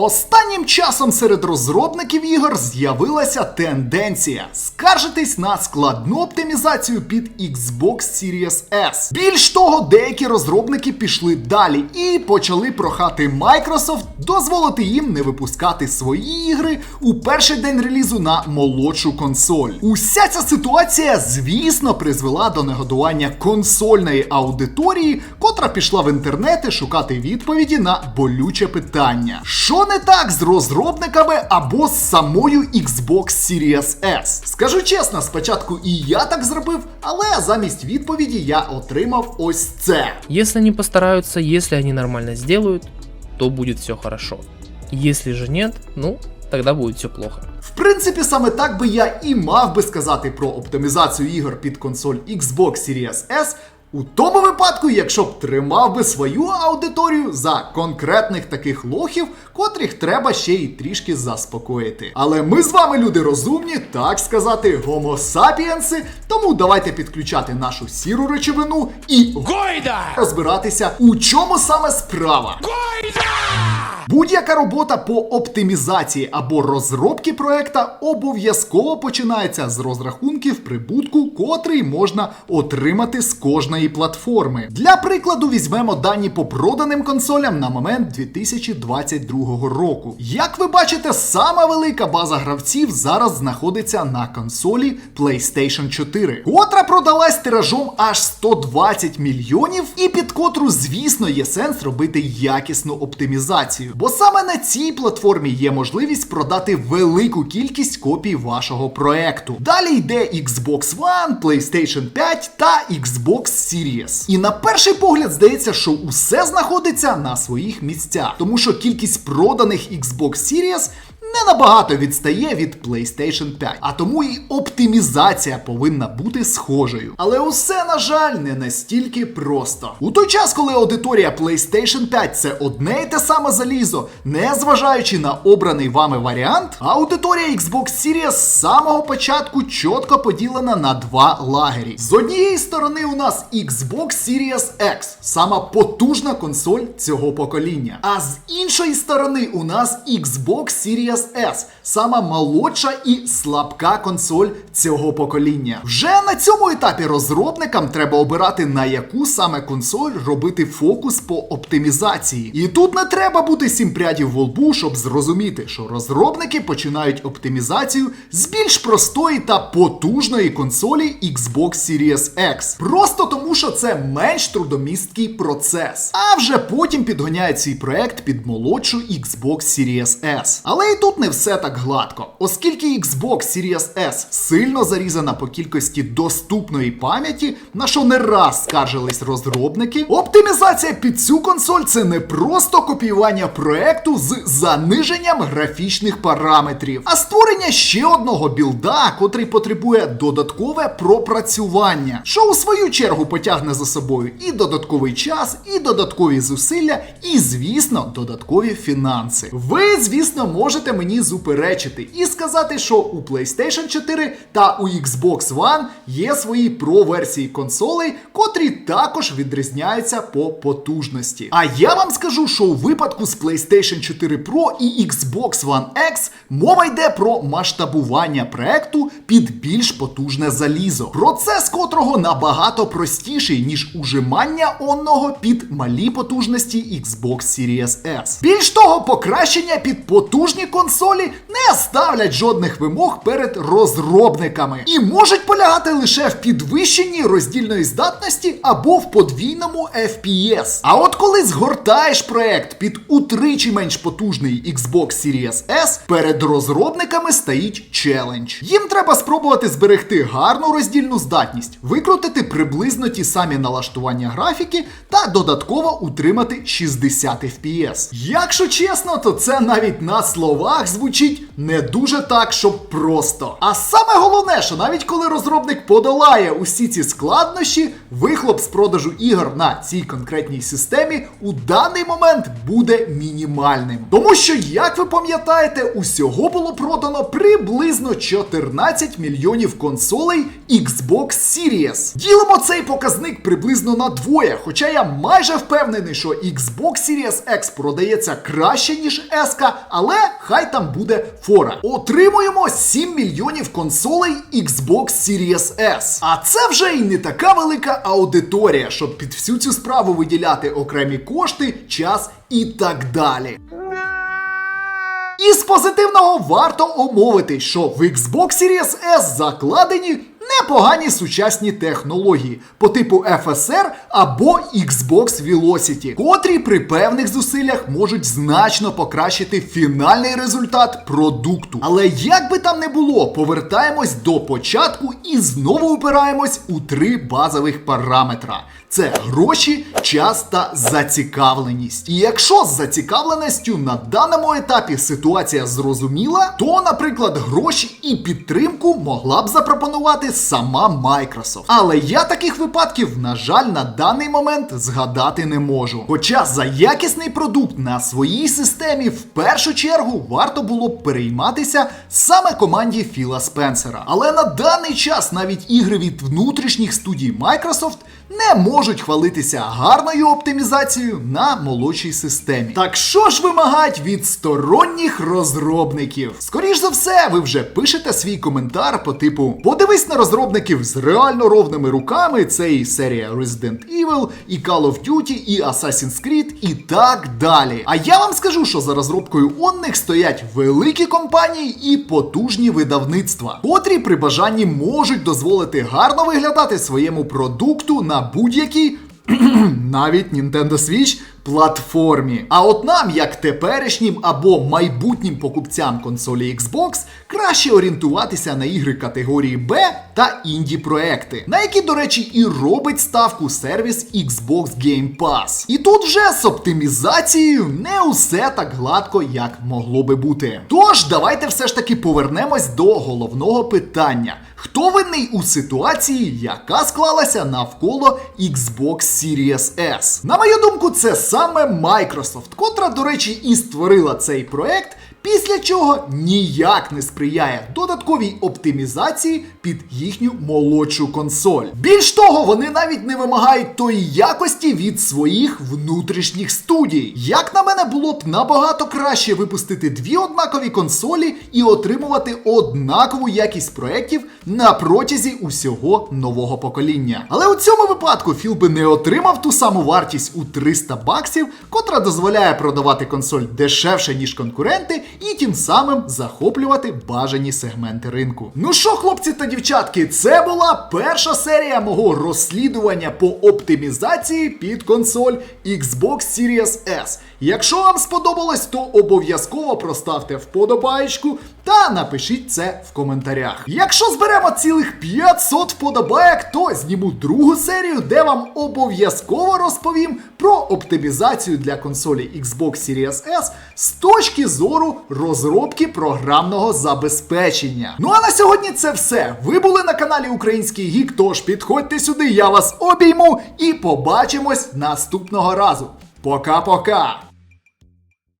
Останнім часом серед розробників ігор з'явилася тенденція скаржитись на складну оптимізацію під Xbox Series S. Більш того, деякі розробники пішли далі і почали прохати Microsoft дозволити їм не випускати свої ігри у перший день релізу на молодшу консоль. Уся ця ситуація, звісно, призвела до негодування консольної аудиторії, котра пішла в інтернети шукати відповіді на болюче питання. Що не так з розробниками або з самою Xbox Series S? Скажу чесно, спочатку і я так зробив, але замість відповіді я отримав ось це. Если они постараются, если они нормально сделают, то будет все хорошо. Если же нет, ну, тогда будет все плохо. В принципі, саме так би я і мав би сказати про оптимізацію ігор під консоль Xbox Series S. У тому випадку, якщо б тримав би свою аудиторію за конкретних таких лохів, котрих треба ще й трішки заспокоїти. Але ми з вами люди розумні, так сказати, гомо сапіенси, тому давайте підключати нашу сіру речовину і Гойда! розбиратися, у чому саме справа. Будь-яка робота по оптимізації або розробці проекта обов'язково починається з розрахунків прибутку, котрий можна отримати з кожної платформи. Для прикладу, візьмемо дані по проданим консолям на момент 2022 року. Як ви бачите, сама велика база гравців зараз знаходиться на консолі PlayStation 4, котра продалась тиражом аж 120 мільйонів, і під котру, звісно, є сенс робити якісну оптимізацію. Бо саме на цій платформі є можливість продати велику кількість копій вашого проекту. Далі йде Xbox One, PlayStation 5 та Xbox Series. І на перший погляд здається, що усе знаходиться на своїх місцях, тому що кількість проданих Xbox Series не набагато відстає від PlayStation 5, а тому і оптимізація повинна бути схожою. Але усе, на жаль, не настільки просто. У той час, коли аудиторія PlayStation 5 це одне і те саме залізо, не зважаючи на обраний вами варіант, аудиторія Xbox Series з самого початку чітко поділена на два лагері. З однієї сторони у нас Xbox Series X, сама потужна консоль цього покоління. А з іншої сторони у нас Xbox Series essa. Сама молодша і слабка консоль цього покоління. Вже на цьому етапі розробникам треба обирати на яку саме консоль робити фокус по оптимізації. І тут не треба бути сім прядів во лбу, щоб зрозуміти, що розробники починають оптимізацію з більш простої та потужної консолі Xbox Series X. Просто тому, що це менш трудомісткий процес. А вже потім підганяють свій проект під молодшу Xbox Series S. Але і тут не все так гладко, оскільки Xbox Series S сильно зарізана по кількості доступної пам'яті, на що не раз скаржились розробники. Оптимізація під цю консоль це не просто копіювання проекту з заниженням графічних параметрів, а створення ще одного білда, котрий потребує додаткове пропрацювання, що у свою чергу потягне за собою і додатковий час, і додаткові зусилля, і, звісно, додаткові фінанси. Ви, звісно, можете мені зуперечити і сказати, що у PlayStation 4 та у Xbox One є свої про-версії консолей, котрі також відрізняються по потужності. А я вам скажу, що у випадку з PlayStation 4 Pro і Xbox One X мова йде про масштабування проекту під більш потужне залізо, процес котрого набагато простіший, ніж ужимання онного під малі потужності Xbox Series S. Більш того, покращення під потужні консолі не ставлять жодних вимог перед розробниками і можуть полягати лише в підвищенні роздільної здатності або в подвійному FPS. А от коли згортаєш проект під утричі менш потужний Xbox Series S, перед розробниками стоїть челендж. Їм треба спробувати зберегти гарну роздільну здатність, викрутити приблизно ті самі налаштування графіки та додатково утримати 60 FPS. Якщо чесно, то це навіть на словах вустах звучить не дуже так, щоб просто. А саме головне, що навіть коли розробник подолає усі ці складнощі, вихлоп з продажу ігор на цій конкретній системі у даний момент буде мінімальним. Тому що, як ви пам'ятаєте, усього було продано приблизно 14 мільйонів консолей Xbox Series. Ділимо цей показник приблизно на двоє, хоча я майже впевнений, що Xbox Series X продається краще, ніж S, але хай там буде фора. Отримуємо 7 мільйонів консолей Xbox Series S. А це вже і не така велика аудиторія, щоб під всю цю справу виділяти окремі кошти, час і так далі. І з позитивного варто омовити, що в Xbox Series S закладені непогані сучасні технології по типу FSR або Xbox Velocity, котрі при певних зусиллях можуть значно покращити фінальний результат продукту. Але як би там не було, повертаємось до початку і знову опираємось у три базових параметра. Це гроші, час та зацікавленість. І якщо з зацікавленістю на даному етапі ситуація зрозуміла, то, наприклад, гроші і підтримку могла б запропонувати сама Microsoft. Але я таких випадків, на жаль, на даний момент згадати не можу. Хоча за якісний продукт на своїй системі в першу чергу варто було б перейматися саме команді Філа Спенсера. Але на даний час навіть ігри від внутрішніх студій Microsoft не можуть хвалитися гарною оптимізацією на молодшій системі. Так що ж вимагають від сторонніх розробників? Скоріш за все, ви вже пишете свій коментар по типу: подивись на розробників з реально ровними руками. Це і серія Resident Evil, і Call of Duty, і Assassin's Creed, і так далі. А я вам скажу, що за розробкою онних стоять великі компанії і потужні видавництва, котрі при бажанні можуть дозволити гарно виглядати своєму продукту на будь-якій навіть Nintendo Switch платформі. А от нам, як теперішнім або майбутнім покупцям консолі Xbox, краще орієнтуватися на ігри категорії Б та інді проекти, на які, до речі, і робить ставку сервіс Xbox Game Pass. І тут вже з оптимізацією не усе так гладко, як могло би бути. Тож, давайте все ж таки повернемось до головного питання. Хто винний у ситуації, яка склалася навколо Xbox Series S? На мою думку, це саме Microsoft, котра, до речі, і створила цей проект. Після чого ніяк не сприяє додатковій оптимізації під їхню молодшу консоль. Більш того, вони навіть не вимагають тої якості від своїх внутрішніх студій. Як на мене, було б набагато краще випустити дві однакові консолі і отримувати однакову якість проєктів на протязі усього нового покоління. Але у цьому випадку Філ би не отримав ту саму вартість у 300 баксів, котра дозволяє продавати консоль дешевше, ніж конкуренти, і тим самим захоплювати бажані сегменти ринку. Ну що, хлопці та дівчатки, це була перша серія мого розслідування по оптимізації під консоль Xbox Series S. Якщо вам сподобалось, то обов'язково проставте вподобаєчку та напишіть це в коментарях. Якщо зберемо цілих 500 вподобаєк, то зніму другу серію, де вам обов'язково розповім про оптимізацію для консолі Xbox Series S з точки зору розробки програмного забезпечення. Ну а на сьогодні це все. Ви були на каналі Український Гік, тож підходьте сюди, я вас обійму і побачимось наступного разу. Пока-пока!